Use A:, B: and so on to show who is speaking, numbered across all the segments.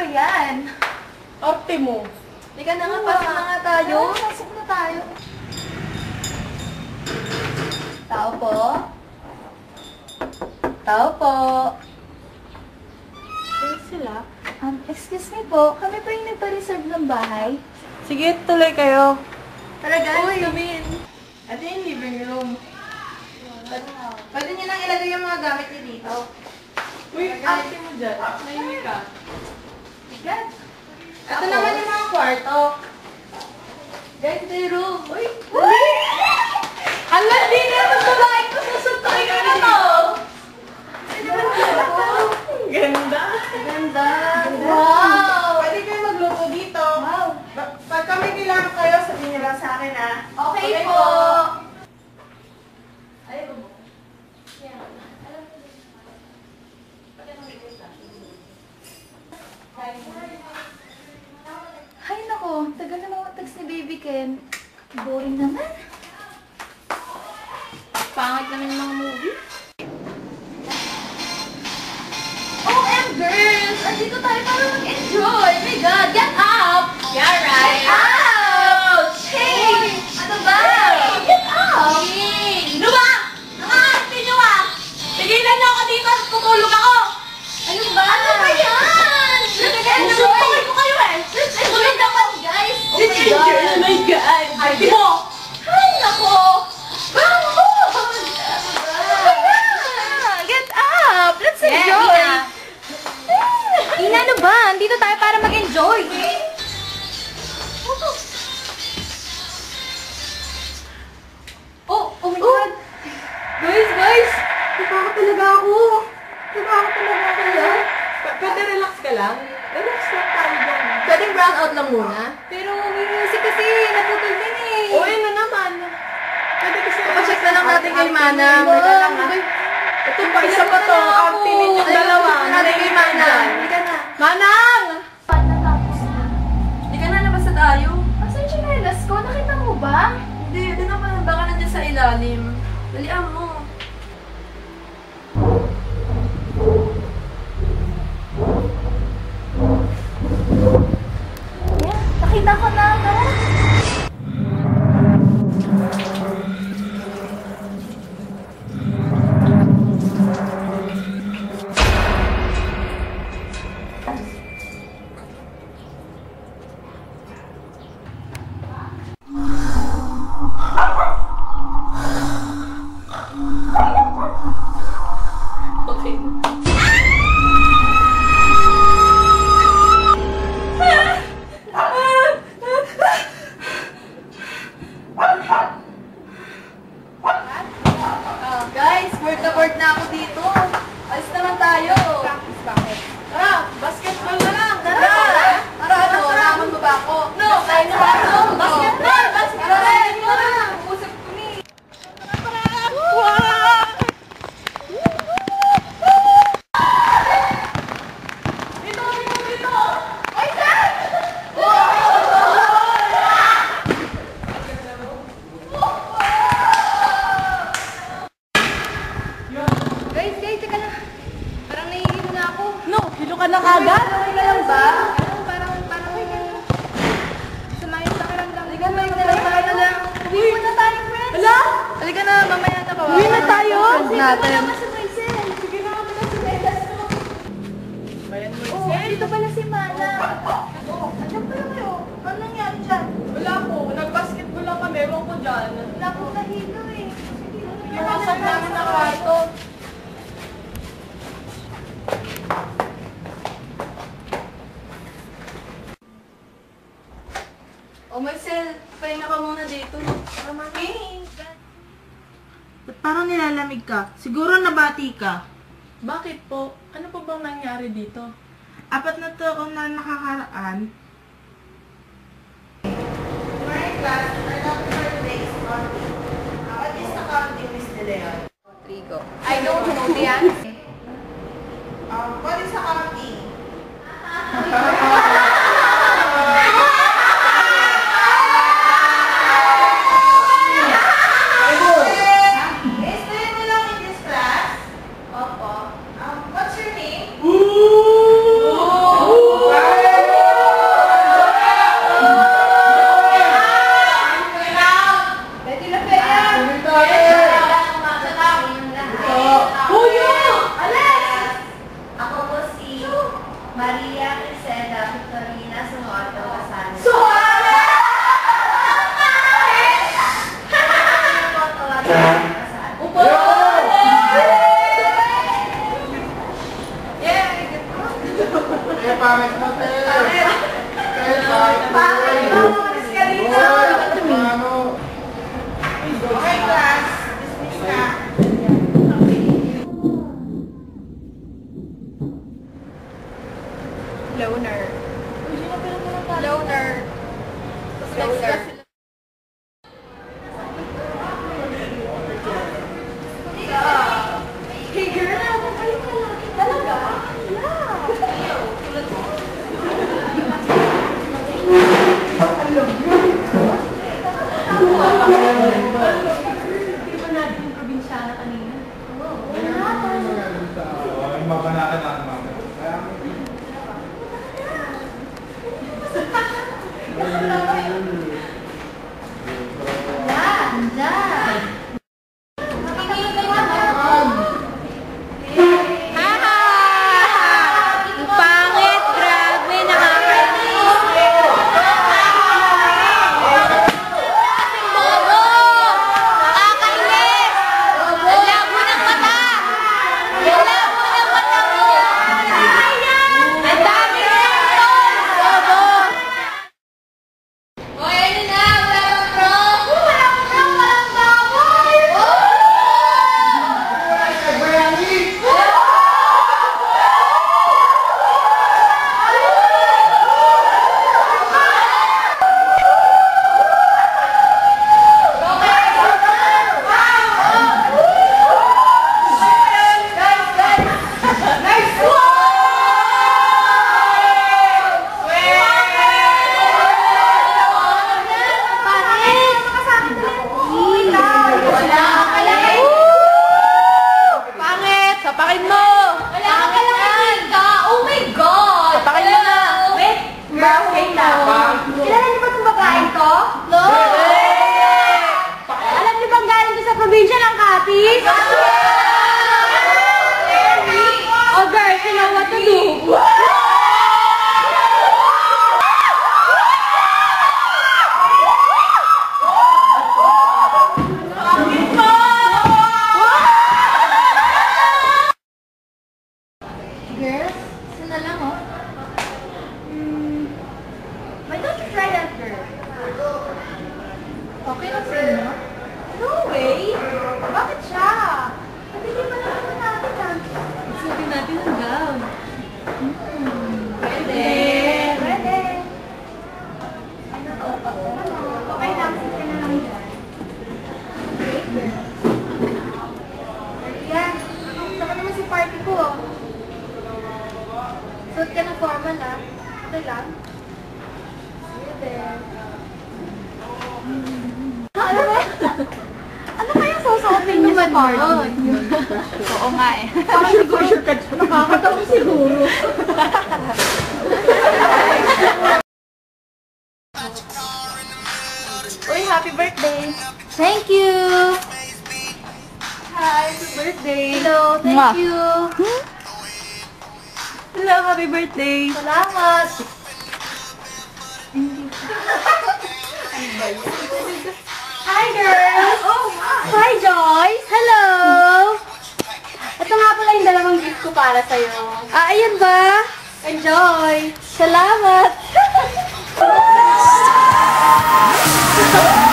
A: ba yan?
B: Arte mo.
A: Na nga, pasok na nga tayo. Pasok na tayo. Tao po. Tao po.
B: Sino sila?
A: Um, excuse me po, kami pa yung nagpa-reserve ng bahay.
B: Sige, tuloy kayo.
A: Tara guys, come in.
C: Ito yung living room. Pwede niyo lang ilagay yung mga gamit niyo dito.
B: Uy, arte mo dyan. Nahimik ka.
A: Guys,
C: Ito naman yung mga kwarto.
A: guys, ito yung room. Uy,
B: Ang landi na ito sa bahay ko. Susuntukin ko na to. Ganda.
A: ganda. Wow.
C: Pwede kayo magluto dito.
A: Wow.
C: Pag kami kailangan kayo, sabihin niyo lang sa akin ah.
A: Okay,
C: Okay
A: po.
C: po.
A: Hay nako, tagal na mga text Ken. Boring naman.
C: Pangit naman yung mga movie.
A: OM girls! Andito tayo para mag-enjoy! My God, get up! Mag-enjoy. Oh, oh my God! Guys, guys!
C: Natakot talaga ako. Natakot talaga ako yan.
B: Pwede relax ka lang? Relax lang tayo dyan.
C: Pwedeng brown out lang muna.
A: Pero may music kasi, naputol din eh.
B: O, yun na naman. Pwede kasi...
C: Pacheck na lang natin kay Manang. Wala lang.
B: Ito pa, isa pa to. Arte ninyong dalawa.
C: Ay, natin kay Manang.
B: Manang!
A: 然后呢 mo Oh, dito pala si Mana. Oh, andyan pala kayo. Ano nangyari dyan?
B: Wala po. Nag-basketball lang kami. Ewan ko dyan.
A: Wala pong nahilo eh.
B: Iwasan namin na kwarto.
C: O, Marcel, pahinga ka muna dito. Tama
D: Ba't parang nilalamig ka? Siguro nabati ka.
B: Bakit po? Ano po bang nangyari dito?
D: Apat na taon na nakakaraan,
C: Morning class, for today is accounting. Uh, what is accounting, Miss De Leon?
A: Trigo. I don't know the answer. All right, guys. Mm-hmm. Oo.
E: Oo nga eh.
A: Parang siguro sure ka dyan. Nakakatawa siguro.
E: Uy, happy birthday!
A: Thank you!
E: Hi, happy birthday!
A: Hello, thank
E: Ma.
A: you! Hmm?
E: Hello, happy birthday!
A: Salamat! Hi, girl! Hi, Joyce! Hello! Ito nga pala yung dalawang gift ko para sa'yo. Ah, ayan ba? Enjoy! Salamat!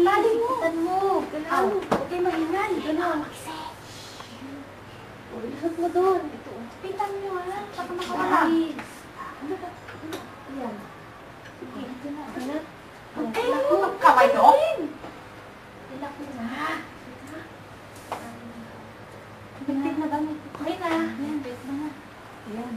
A: Dali mo. Mo. Galaw. Huwag kayo mahingal. Galaw. Ilusot mo doon. Pitan niyo ha. Baka makawala. Ayan. Sige, ito na. Alat.
C: Ay, ano kamay doon?
A: Ilak mo na. Pintik na gamit. Okay na. Ayan, bet mo na. Ayan.